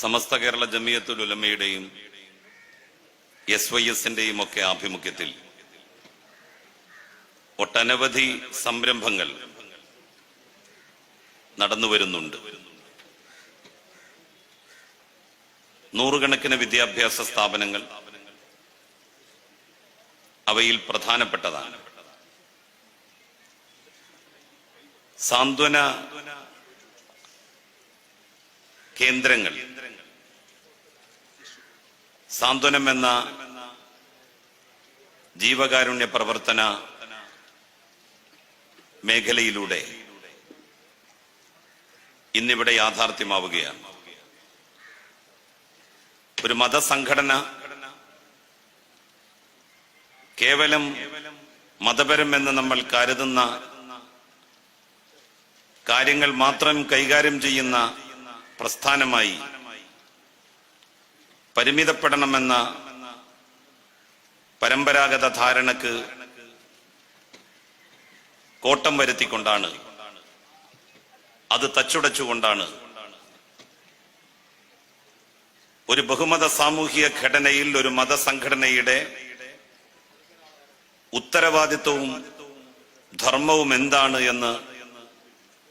സമസ്ത കേരള ജമിയത്തുൽ ഉലമയുടെയും S Y എസിന്റെയും ഒക്കെ ആഭിമുഖ്യത്തിൽ ഒട്ടനവധി സംരംഭങ്ങൾ നടന്നു വരുന്നുണ്ട്. നൂറുകണക്കിന് വിദ്യാഭ്യാസ സ്ഥാപനങ്ങൾ അവയിൽ പ്രധാനപ്പെട്ടതാണ്. സാന്ത്വന കേന്ദ്രങ്ങൾ. സാന്ത്വനം എന്ന ജീവകാരുണ്യ പ്രവർത്തന മേഖലയിലൂടെ ഇന്നിവിടെ യാഥാർത്ഥ്യമാവുകയാണ്. ഒരു മതസംഘടന കേവലം മതപരം എന്ന് നമ്മൾ കരുതുന്ന കാര്യങ്ങൾ മാത്രം കൈകാര്യം ചെയ്യുന്ന പ്രസ്ഥാനമായി പരിമിതപ്പെടണമെന്ന പരമ്പരാഗത ധാരണക്ക് കോട്ടം വരുത്തിക്കൊണ്ടാണ്. അത് തച്ചുടച്ചുകൊണ്ടാണ്. ഒരു ബഹുമത സാമൂഹിക ഘടനയിൽ ഒരു മതസംഘടനയുടെ ഉത്തരവാദിത്വവും ധർമ്മവും എന്താണ് എന്ന്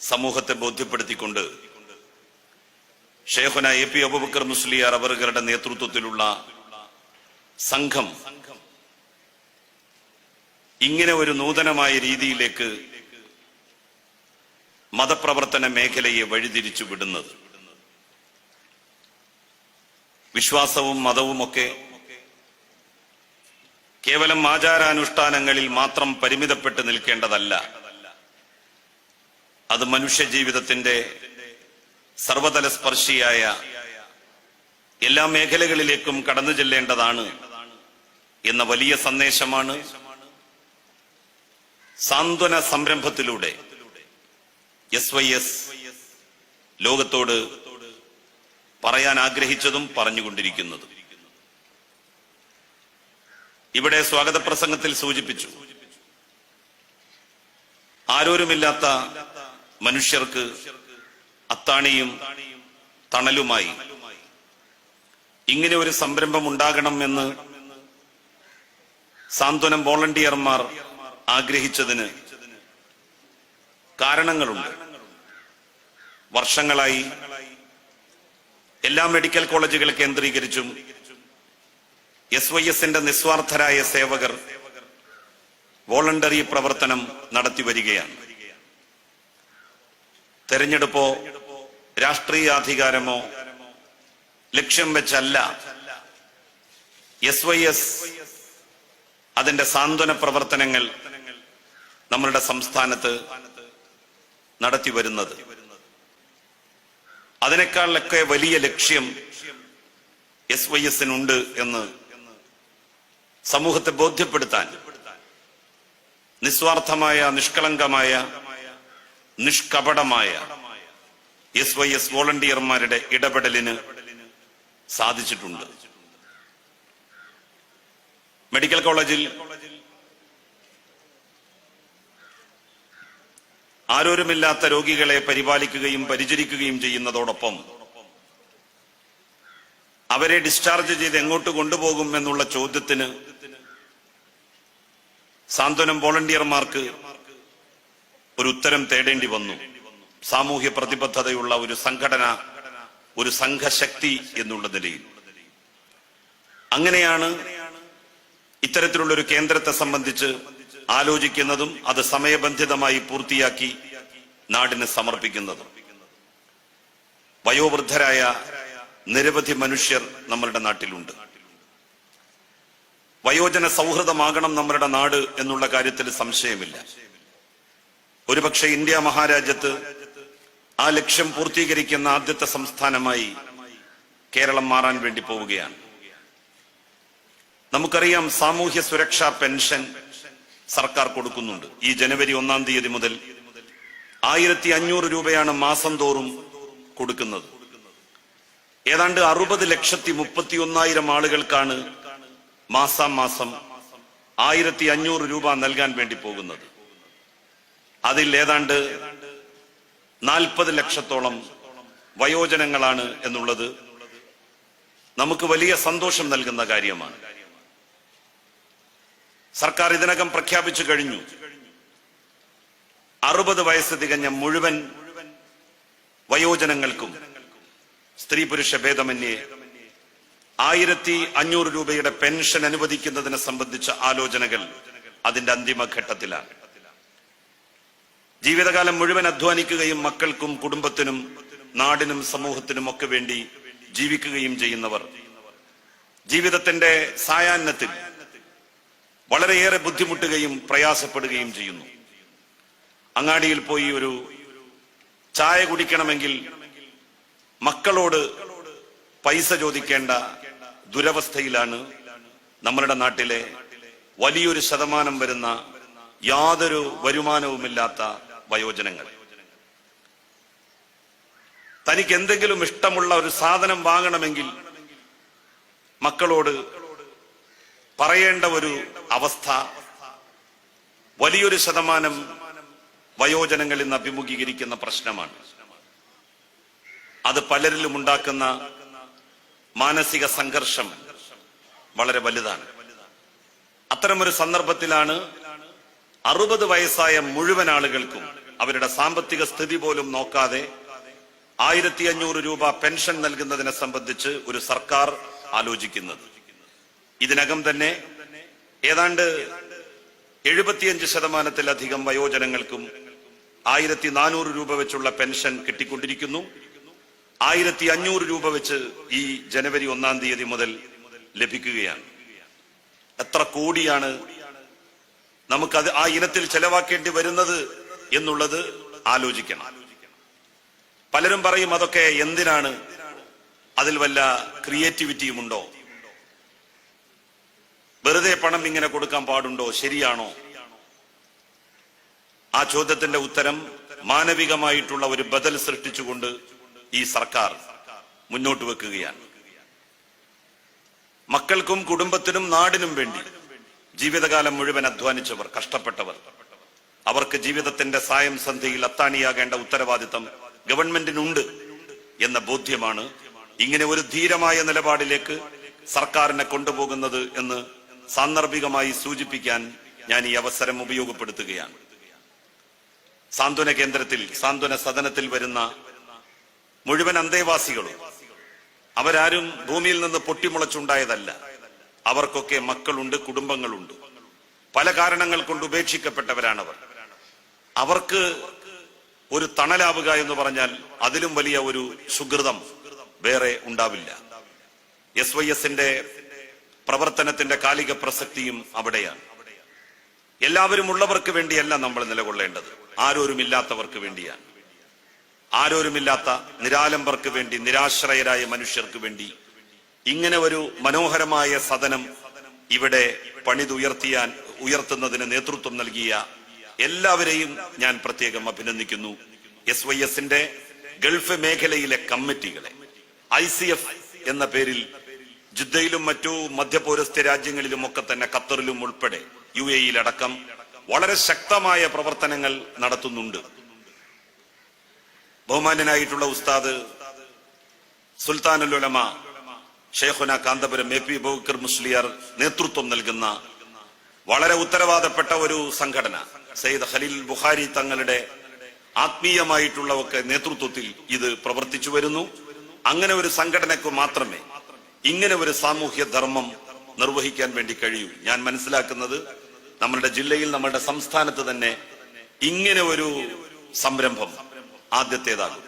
സമൂഹത്തെ ബോധ്യപ്പെടുത്തിക്കൊണ്ട് ഷേഖുന എ പി അബുബക്കർ മുസ്ലിയാർ അവറുകളുടെ നേതൃത്വത്തിലുള്ള സംഘം ഇങ്ങനെ ഒരു നൂതനമായ രീതിയിലേക്ക് മതപ്രവർത്തന മേഖലയെ വഴിതിരിച്ചു വിടുന്നത്. വിശ്വാസവും മതവുമൊക്കെ കേവലം ആചാരാനുഷ്ഠാനങ്ങളിൽ മാത്രം പരിമിതപ്പെട്ട് നിൽക്കേണ്ടതല്ല. അത് മനുഷ്യ ജീവിതത്തിന്റെ സർവതല സ്പർശിയായ എല്ലാ മേഖലകളിലേക്കും കടന്നു ചെല്ലേണ്ടതാണ് എന്ന വലിയ സന്ദേശമാണ് സാന്ത്വന സംരംഭത്തിലൂടെ എസ് വൈ എസ് ലോകത്തോട് പറയാൻ ആഗ്രഹിച്ചതും പറഞ്ഞുകൊണ്ടിരിക്കുന്നതും. ഇവിടെ സ്വാഗത പ്രസംഗത്തിൽ സൂചിപ്പിച്ചു ആരോരുമില്ലാത്ത മനുഷ്യർക്ക് അത്താണിയും തണലുമായി. ഇങ്ങനെ ഒരു സംരംഭം ഉണ്ടാകണം എന്ന് സാന്ത്വനം വോളണ്ടിയർമാർ ആഗ്രഹിച്ചതിന് കാരണങ്ങളുണ്ട്. വർഷങ്ങളായി എല്ലാ മെഡിക്കൽ കോളേജുകൾ കേന്ദ്രീകരിച്ചും എസ് വൈ എസിന്റെ നിസ്വാർത്ഥരായ സേവകർ വോളണ്ടറി പ്രവർത്തനം നടത്തി വരികയാണ്. തെരഞ്ഞെടുപ്പോ രാഷ്ട്രീയാധികാരമോ ലക്ഷ്യം വെച്ചല്ല. എസ് വൈ എസ് അതിന്റെ സാന്ത്വന പ്രവർത്തനങ്ങൾ നമ്മളുടെ സംസ്ഥാനത്ത് നടത്തി വരുന്നത്. അതിനേക്കാളൊക്കെ വലിയ ലക്ഷ്യം എസ് വൈ എസിനുണ്ട് എന്ന് സമൂഹത്തെ ബോധ്യപ്പെടുത്താൻ നിസ്വാർത്ഥമായ നിഷ്കളങ്കമായ നിഷ്കപടമായ എസ് വൈ എസ് വോളണ്ടിയർമാരുടെ ഇടപെടലിന് സാധിച്ചിട്ടുണ്ട്. മെഡിക്കൽ കോളേജിൽ ആരോരുമില്ലാത്ത രോഗികളെ പരിപാലിക്കുകയും പരിചരിക്കുകയും ചെയ്യുന്നതോടൊപ്പം അവരെ ഡിസ്ചാർജ് ചെയ്ത് എങ്ങോട്ട് കൊണ്ടുപോകും എന്നുള്ള ചോദ്യത്തിന് സാന്ത്വനം വോളണ്ടിയർമാർക്ക് ഒരു ഉത്തരം തേടേണ്ടി വന്നു. സാമൂഹ്യ പ്രതിബദ്ധതയുള്ള ഒരു സംഘടന ഒരു സംഘശക്തി എന്നുള്ള നിലയിൽ. അങ്ങനെയാണ് ഇത്തരത്തിലുള്ള ഒരു കേന്ദ്രത്തെ സംബന്ധിച്ച് ആലോചിക്കുന്നതും അത് സമയബന്ധിതമായി പൂർത്തിയാക്കി നാടിന് സമർപ്പിക്കുന്നതും. വയോവൃദ്ധരായ നിരവധി മനുഷ്യർ നമ്മളുടെ നാട്ടിലുണ്ട്. വയോജന സൗഹൃദമാകണം നമ്മളുടെ നാട് എന്നുള്ള കാര്യത്തിൽ സംശയമില്ല. ഒരുപക്ഷെ ഇന്ത്യ മഹാരാജ്യത്ത് ആ ലക്ഷ്യം പൂർത്തീകരിക്കുന്ന ആദ്യത്തെ സംസ്ഥാനമായി കേരളം മാറാൻ വേണ്ടി പോവുകയാണ്. നമുക്കറിയാം സാമൂഹ്യ സുരക്ഷാ പെൻഷൻ സർക്കാർ കൊടുക്കുന്നുണ്ട്. ഈ ജനുവരി ഒന്നാം തീയതി മുതൽ ആയിരത്തി അഞ്ഞൂറ് രൂപയാണ് മാസം തോറും കൊടുക്കുന്നത്. ഏതാണ്ട് അറുപത് ലക്ഷത്തി മുപ്പത്തി ഒന്നായിരം ആളുകൾക്കാണ് മാസാം മാസം ആയിരത്തി അഞ്ഞൂറ് രൂപ നൽകാൻ വേണ്ടി പോകുന്നത്. അതിൽ ഏതാണ്ട് നാൽപ്പത് ലക്ഷത്തോളം വയോജനങ്ങളാണ് എന്നുള്ളത് നമുക്ക് വലിയ സന്തോഷം നൽകുന്ന കാര്യമാണ്. സർക്കാർ ഇതിനകം പ്രഖ്യാപിച്ചു കഴിഞ്ഞു. അറുപത് വയസ്സ് തികഞ്ഞ മുഴുവൻ വയോജനങ്ങൾക്കും സ്ത്രീ പുരുഷ ഭേദമന്യേ ആയിരത്തി അഞ്ഞൂറ് രൂപയുടെ പെൻഷൻ അനുവദിക്കുന്നതിനെ സംബന്ധിച്ച ആലോചനകൾ അതിന്റെ അന്തിമഘട്ടത്തിലാണ്. ജീവിതകാലം മുഴുവൻ അധ്വാനിക്കുകയും മക്കൾക്കും കുടുംബത്തിനും നാടിനും സമൂഹത്തിനും ഒക്കെ വേണ്ടി ജീവിക്കുകയും ചെയ്യുന്നവർ. ജീവിതത്തിന്റെ സായാഹ്നത്തിൽ വളരെയേറെ ബുദ്ധിമുട്ടുകയും പ്രയാസപ്പെടുകയും ചെയ്യുന്നു. അങ്ങാടിയിൽ പോയി ഒരു ചായ കുടിക്കണമെങ്കിൽ മക്കളോട് പൈസ ചോദിക്കേണ്ട ദുരവസ്ഥയിലാണ് നമ്മളുടെ നാട്ടിലെ വലിയൊരു ശതമാനം വരുന്ന യാതൊരു വരുമാനവുമില്ലാത്ത വയോജനങ്ങൾ. തനിക്ക് എന്തെങ്കിലും ഇഷ്ടമുള്ള ഒരു സാധനം വാങ്ങണമെങ്കിൽ മക്കളോട് പറയേണ്ട ഒരു അവസ്ഥ വലിയൊരു ശതമാനം വയോജനങ്ങളിൽ ഇന്ന് അഭിമുഖീകരിക്കുന്ന പ്രശ്നമാണ്. അത് പലരിലും ഉണ്ടാക്കുന്ന മാനസിക സംഘർഷം വളരെ വലുതാണ്. അത്തരമൊരു സന്ദർഭത്തിലാണ് അറുപത് വയസ്സായ മുഴുവൻ ആളുകൾക്കും അവരുടെ സാമ്പത്തിക സ്ഥിതി പോലും നോക്കാതെ ആയിരത്തി അഞ്ഞൂറ് രൂപ പെൻഷൻ നൽകുന്നതിനെ സംബന്ധിച്ച് ഒരു സർക്കാർ ആലോചിക്കുന്നത്. ഇതിനകം തന്നെ ഏതാണ്ട് എഴുപത്തിയഞ്ച് ശതമാനത്തിലധികം വയോജനങ്ങൾക്കും ആയിരത്തി നാനൂറ് രൂപ വെച്ചുള്ള പെൻഷൻ കിട്ടിക്കൊണ്ടിരിക്കുന്നു. ആയിരത്തി അഞ്ഞൂറ് രൂപ വെച്ച് ഈ ജനുവരി ഒന്നാം തീയതി മുതൽ ലഭിക്കുകയാണ്. എത്ര കോടിയാണ് നമുക്കത് ആ ഇനത്തിൽ ചെലവാക്കേണ്ടി വരുന്നത് എന്നുള്ളത് ആലോചിക്കണം. പലരും പറയും അതൊക്കെ എന്തിനാണ്? അതിൽ വല്ല ക്രിയേറ്റിവിറ്റിയും ഉണ്ടോ വെറുതെ പണം ഇങ്ങനെ കൊടുക്കാൻ പാടുണ്ടോ? ശരിയാണോ? ആ ചോദ്യത്തിന്റെ ഉത്തരം മാനവികമായിട്ടുള്ള ഒരു ബദൽ സൃഷ്ടിച്ചുകൊണ്ട് ഈ സർക്കാർ മുന്നോട്ട് വെക്കുകയാണ്. മക്കൾക്കും കുടുംബത്തിനും നാടിനും വേണ്ടി ജീവിതകാലം മുഴുവൻ അധ്വാനിച്ചവർ കഷ്ടപ്പെട്ടവർ. അവർക്ക് ജീവിതത്തിന്റെ സായം സന്ധ്യയിൽ അത്താണിയാകേണ്ട ഉത്തരവാദിത്തം ഗവൺമെന്റിനുണ്ട് എന്ന ബോധ്യമാണ് ഇങ്ങനെ ഒരു ധീരമായ നിലപാടിലേക്ക് സർക്കാരിനെ കൊണ്ടുപോകുന്നത് എന്ന് സാന്ദർഭികമായി സൂചിപ്പിക്കാൻ ഞാൻ ഈ അവസരം ഉപയോഗപ്പെടുത്തുകയാണ്. സാന്ത്വന കേന്ദ്രത്തിൽ സാന്ത്വന സദനത്തിൽ വരുന്ന മുഴുവൻ അന്തേവാസികളും അവരാരും ഭൂമിയിൽ നിന്ന് പൊട്ടിമുളച്ചുണ്ടായതല്ല. അവർക്കൊക്കെ മക്കളുണ്ട് കുടുംബങ്ങളുണ്ട്. പല കാരണങ്ങൾ കൊണ്ട് ഉപേക്ഷിക്കപ്പെട്ടവരാണവർ. അവർക്ക് ഒരു തണലാവുക എന്ന് പറഞ്ഞാൽ അതിലും വലിയ ഒരു സുഹൃതം വേറെ ഉണ്ടാവില്ല. എസ് വൈ എസിന്റെ പ്രവർത്തനത്തിന്റെ കാലിക പ്രസക്തിയും അവിടെയാണ്. എല്ലാവരും ഉള്ളവർക്ക് വേണ്ടിയല്ല നമ്മൾ നിലകൊള്ളേണ്ടത്. ആരോരുമില്ലാത്തവർക്ക് വേണ്ടിയാണ്. ആരോരുമില്ലാത്ത നിരാലംബർക്ക് വേണ്ടി നിരാശ്രയരായ മനുഷ്യർക്ക് വേണ്ടി ഇങ്ങനെ ഒരു മനോഹരമായ സദനം ഇവിടെ പണിതുയർത്തിയാൻ ഉയർത്തുന്നതിന് നേതൃത്വം നൽകിയ എല്ലാവരെയും ഞാൻ പ്രത്യേകം അഭിനന്ദിക്കുന്നു. എസ് വൈ എസിന്റെ ഗൾഫ് മേഖലയിലെ കമ്മിറ്റികളെ. ഐ സി എഫ് എന്ന പേരിൽ ജിദ്ദയിലും മറ്റു മധ്യപൗരസ്ത്യ രാജ്യങ്ങളിലും ഒക്കെ തന്നെ ഖത്തറിലും ഉൾപ്പെടെ യു എ അടക്കം വളരെ ശക്തമായ പ്രവർത്തനങ്ങൾ നടത്തുന്നുണ്ട്. ബഹുമാന്യനായിട്ടുള്ള ഉസ്താദ് സുൽത്താനുലമ ഷേഖുന കാന്തപുരം എ പി ബൗക്കർ മുസ്ലിയാർ നേതൃത്വം നൽകുന്ന വളരെ ഉത്തരവാദപ്പെട്ട ഒരു സംഘടന. സയ്യിദ് ഖലീൽ ബുഖാരി തങ്ങളുടെ ആത്മീയമായിട്ടുള്ള ഒക്കെ നേതൃത്വത്തിൽ ഇത് പ്രവർത്തിച്ചു വരുന്നു. അങ്ങനെ ഒരു സംഘടനയ്ക്ക് മാത്രമേ ഇങ്ങനെ ഒരു സാമൂഹ്യ ധർമ്മം നിർവഹിക്കാൻ വേണ്ടി കഴിയൂ. ഞാൻ മനസ്സിലാക്കുന്നത് നമ്മളുടെ ജില്ലയിൽ നമ്മളുടെ സംസ്ഥാനത്ത് തന്നെ ഇങ്ങനെ ഒരു സംരംഭം ആദ്യത്തേതാകും.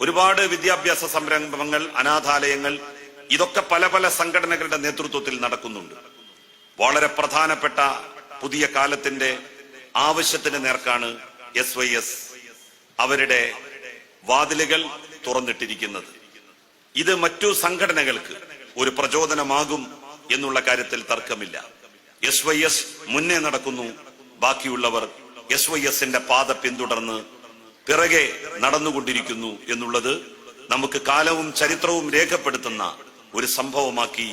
ഒരുപാട് വിദ്യാഭ്യാസ സംരംഭങ്ങൾ അനാഥാലയങ്ങൾ ഇതൊക്കെ പല പല സംഘടനകളുടെ നേതൃത്വത്തിൽ നടക്കുന്നുണ്ട്. വളരെ പ്രധാനപ്പെട്ട പുതിയ കാലത്തിന്റെ ആവശ്യത്തിന് നേർക്കാണ് എസ് വൈ എസ് അവരുടെ വാതിലുകൾ തുറന്നിട്ടിരിക്കുന്നത്. ഇത് മറ്റു സംഘടനകൾക്ക് ഒരു പ്രചോദനമാകും എന്നുള്ള കാര്യത്തിൽ തർക്കമില്ല. എസ് വൈ എസ് മുന്നേ നടക്കുന്നു. ബാക്കിയുള്ളവർ എസ് വൈ എസിന്റെ പാത പിന്തുടർന്ന് പിറകെ നടന്നുകൊണ്ടിരിക്കുന്നു എന്നുള്ളത് നമുക്ക് കാലവും ചരിത്രവും രേഖപ്പെടുത്തുന്ന ഒരു സംഭവമാക്കി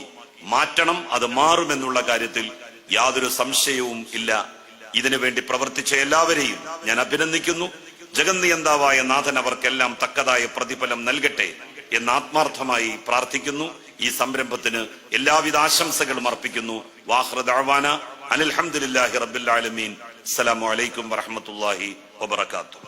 മാറ്റണം അത് മാറുമെന്നുള്ള കാര്യത്തിൽ യാതൊരു സംശയവും ഇല്ല. ഇതിനു വേണ്ടി പ്രവർത്തിച്ച എല്ലാവരെയും ഞാൻ അഭിനന്ദിക്കുന്നു. ജഗന്നിയന്താവായ നാഥൻ അവർക്കെല്ലാം തക്കതായ പ്രതിഫലം നൽകട്ടെ എന്ന് ആത്മാർത്ഥമായി പ്രാർത്ഥിക്കുന്നു. ഈ സംരംഭത്തിന് എല്ലാവിധ ആശംസകളും അർപ്പിക്കുന്നു. വാഹ്റദാവാന അനിൽഹമ്മദില്ലാഹി റബ്ബിൽ ആലമീൻ. അസ്സലാമു അലൈക്കും വറഹമത്തുല്ലാഹി വബർക്കാത്തു